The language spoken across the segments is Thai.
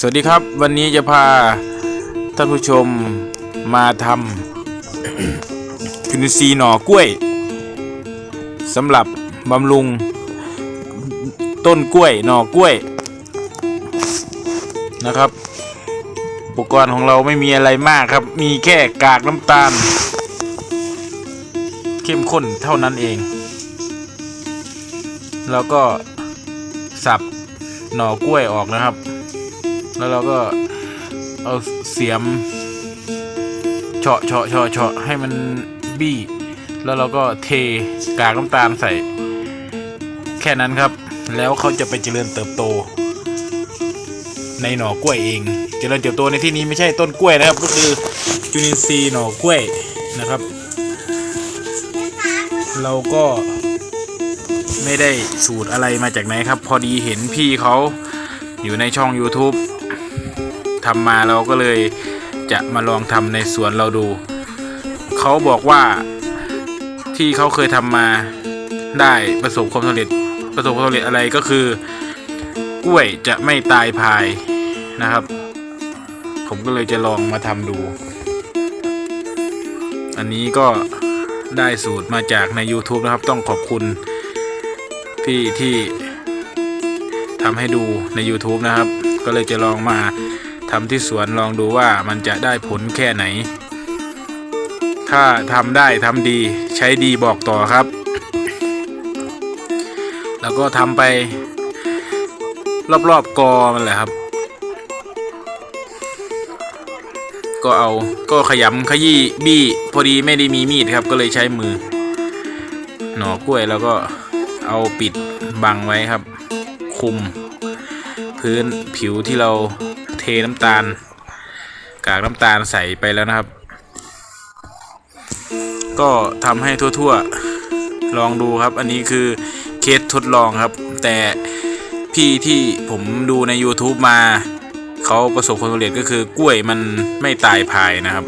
สวัสดีครับ วันนี้จะพาท่านผู้ชมมาทำจุลินทรีย์หน่อกล้วยสำหรับบำรุงต้นกล้วยหน่อกล้วยนะครับอุปกรณ์ของเราไม่มีอะไรมากครับ มีแค่กากน้ำตาล เข้มข้นเท่านั้นเอง แล้วก็สับหน่อกล้วยออกนะครับ แล้วเราก็เอาเสียมเฉาะเฉาะเฉาะเฉาะให้มันบี้ แล้วเราก็เทกากน้ำตาลใส่ แค่นั้นครับ แล้วเขาจะไปเจริญเติบโต ในหน่อกล้วยเอง เจริญเติบโตในที่นี้ไม่ใช่ต้นกล้วยนะครับ ก็คือจุลินทรีย์หน่อกล้วยนะครับ เราก็ไม่ได้สูตรอะไรมาจากไหนครับ พอดีเห็นพี่เขาอยู่ในช่อง YouTube ทำมาเราก็เลยจะมาลองทำในสวนเราดู เขาบอกว่าที่เขาเคยทำมาได้ประสบความสำเร็จประสบความสำเร็จอะไรก็คือกล้วยจะไม่ตายภายนะครับ ผมก็เลยจะลองมาทำดู อันนี้ก็ได้สูตรมาจากใน YouTube นะครับ ต้องขอบคุณพี่ที่ทำให้ดูใน YouTube นะครับ ก็เลยจะลองมา ทำที่สวนลองดูว่ามันจะได้ผลแค่ไหน ถ้าทำได้ทำดีใช้ดีบอกต่อครับ แล้วก็ทำไป รอบๆกอมันแหละครับ ก็เอาก็ขยำขยี้บี้พอดีไม่ได้มีมีดครับ ก็เลยใช้มือ หน่อกล้วยแล้วก็เอาปิดบังไว้ครับ คุม พื้นผิวที่เรา เทน้ำตาล กากน้ำตาลใส่ไปแล้วนะครับ ก็ทำให้ทั่วๆ ลองดูครับ อันนี้คือเคสทดลองครับ แต่พี่ที่ผมดูใน YouTube มา เขาประสบความสำเร็จก็คือกล้วยมันไม่ตายภายนะครับ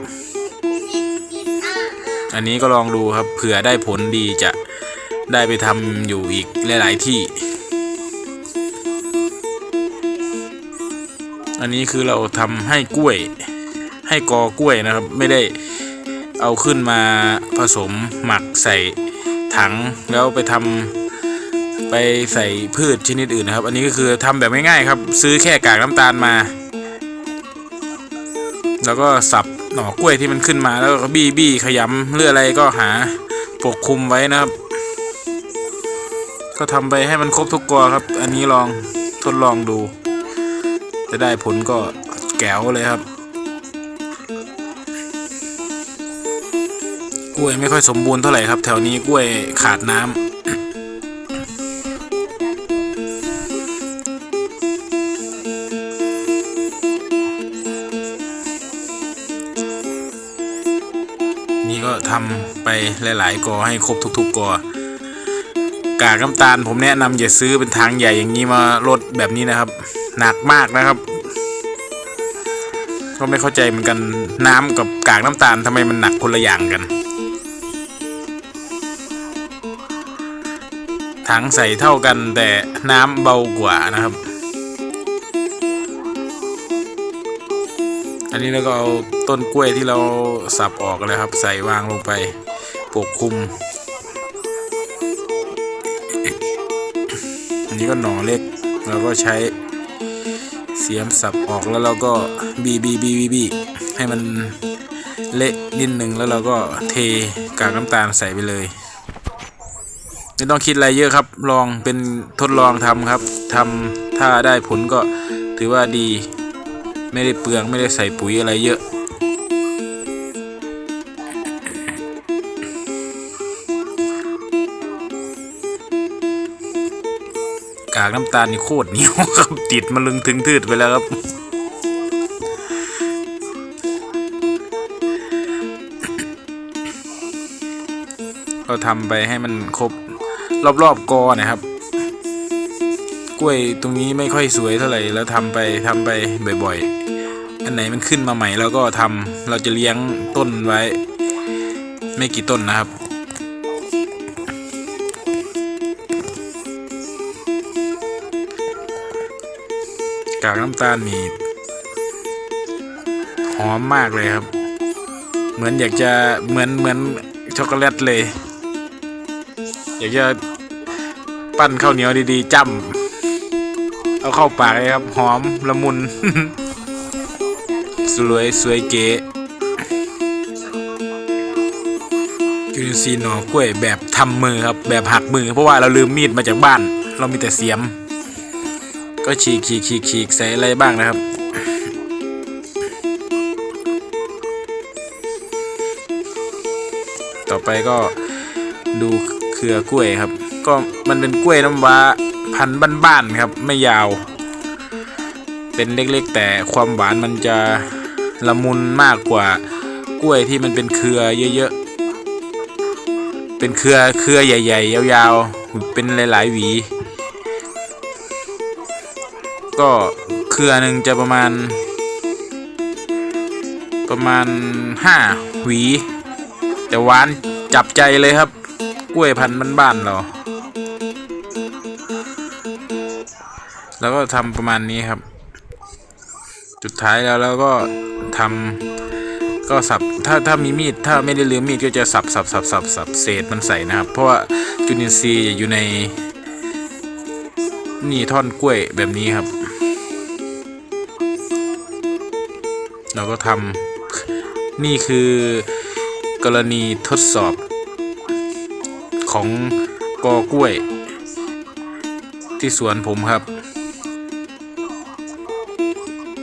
อันนี้ก็ลองดูครับเผื่อได้ผลดีจะได้ไปทำอยู่อีกหลาย ๆ ที่ อันนี้คือเราทำให้กล้วย ให้กอกล้วยนะครับ ไม่ได้เอาขึ้นมาผสมหมักใส่ถังแล้วไปทำไปใส่พืชชนิดอื่นนะครับ อันนี้ก็คือทำแบบง่ายๆครับ ซื้อแค่กากน้ำตาลมา แล้วก็สับหน่อกล้วยที่มันขึ้นมาแล้วก็บี้บี้ขยำเรืออะไรก็หาปกคลุมไว้นะครับ ก็ทำไปให้มันครบทุกกอครับ อันนี้ลองทดลองดู จะได้ผลก็แก้วเลยครับ กล้วยไม่ค่อยสมบูรณ์เท่าไหร่ครับ แถวนี้กล้วยขาดน้ำนี่ก็ทำไปหลาย ๆ กอให้ครบทุก ๆ กอกากน้ำตาลผมแนะนำอย่าซื้อเป็นทางใหญ่อย่างนี้มาลดแบบนี้นะครับ หนักมากนะครับ ก็ไม่เข้าใจเหมือนกันน้ำกับกากน้ำตาลทำไมมันหนักคนละอย่างกัน ถังใส่เท่ากันแต่น้ำเบากว่านะครับ อันนี้เราก็เอาต้นกล้วยที่เราสับออกเลยครับ ใส่วางลงไปปกคลุมอันนี้ก็หน่อเล็กเราก็ใช้ สียมสับออกแล้วเราก็บีบีบีบีบีให้มันเละนิดหนึ่งแล้วเราก็เทกากน้ำตาลใส่ไปเลย ไม่ต้องคิดอะไรเยอะครับ ลองเป็นทดลองทำครับทำถ้าได้ผลก็ถือว่าดี ไม่ได้เปลืองไม่ได้ใส่ปุ๋ยอะไรเยอะากน้ำตาลนี่โคตรเหนียวครับติดมาลึงถึงทืดไปแล้วครับเราทำไปให้มันครบรอบๆกอนะครับ กล้วยตรงนี้ไม่ค่อยสวยเท่าไหร่แล้วทำไปทำไปบ่อยๆ อันไหนมันขึ้นมาใหม่แล้วก็ทำเราจะเลี้ยงต้นไว้ ไม่กี่ต้นนะครับ กากน้ำตาลนี่หอมมากเลยครับ เหมือนอยากจะเหมือนเหมือนช็อกโกแลตเลย อยากจะปั้นข้าวเหนียวดีๆจ้ำเอาเข้าปากเลยครับ หอมละมุน สวยสวยเก๋จุลินทรีย์หน่อกล้วยแบบทำมือครับ แบบหักมือ เพราะว่าเราลืมมีดมาจากบ้าน เรามีแต่เสียม ก็ฉีกฉีกฉีกฉีกใส่อะไรบ้างนะครับ ต่อไปก็ดูเครือกล้วยครับ ก็มันเป็นกล้วยน้ำว้าพันธุ์บ้านๆครับ ไม่ยาว เป็นเล็กๆ แต่ความหวานมันจะละมุนมากกว่ากล้วยที่มันเป็นเครือเยอะๆ เป็นเครือเครือใหญ่ ๆ ยาวๆ เป็นหลาย ๆ หวี ก็เครือหนึ่งจะประมาณ ประมาณห้าหวี แต่หวานจับใจเลยครับ กล้วยพันธุ์บ้านๆเรา แล้วก็ทำประมาณนี้ครับ จุดท้ายแล้วเราก็ทำก็สับถ้าถ้ามีมีดถ้าไม่ได้ลืมมีดก็จะสับสับสับสับสับเศษมันใส่นะครับ เพราะว่าจุลินทรีย์อยู่ใน นี่ท่อนกล้วยแบบนี้ครับ เราก็ทำนี่คือกรณีทดสอบ ของกอกล้วย ที่สวนผมครับ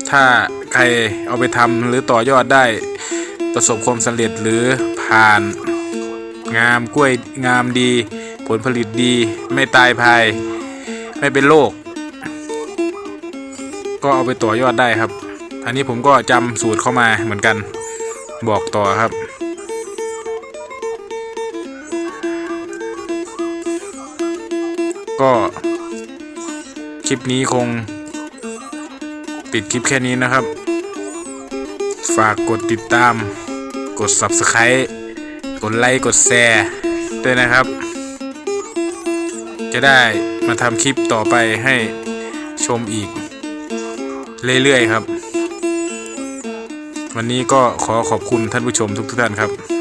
ถ้าใครเอาไปทำหรือต่อยอดได้ประสบความสำเร็จหรือผ่านงามกล้วยงามดี ผลผลิตดีไม่ตายภาย ไม่เป็นโรคก็เอาไปต่อยอดได้ครับ อันนี้ผมก็จำสูตรเข้ามาเหมือนกัน บอกต่อครับ ก็ คลิปนี้คง ปิดคลิปแค่นี้นะครับ ฝากกดติดตาม กด Subscribe กดไลค์ กดแชร์ด้วยนะครับ จะได้มาทำคลิปต่อไปให้ชมอีก เรื่อยๆครับ วันนี้ก็ขอขอบคุณท่านผู้ชมทุกท่านครับ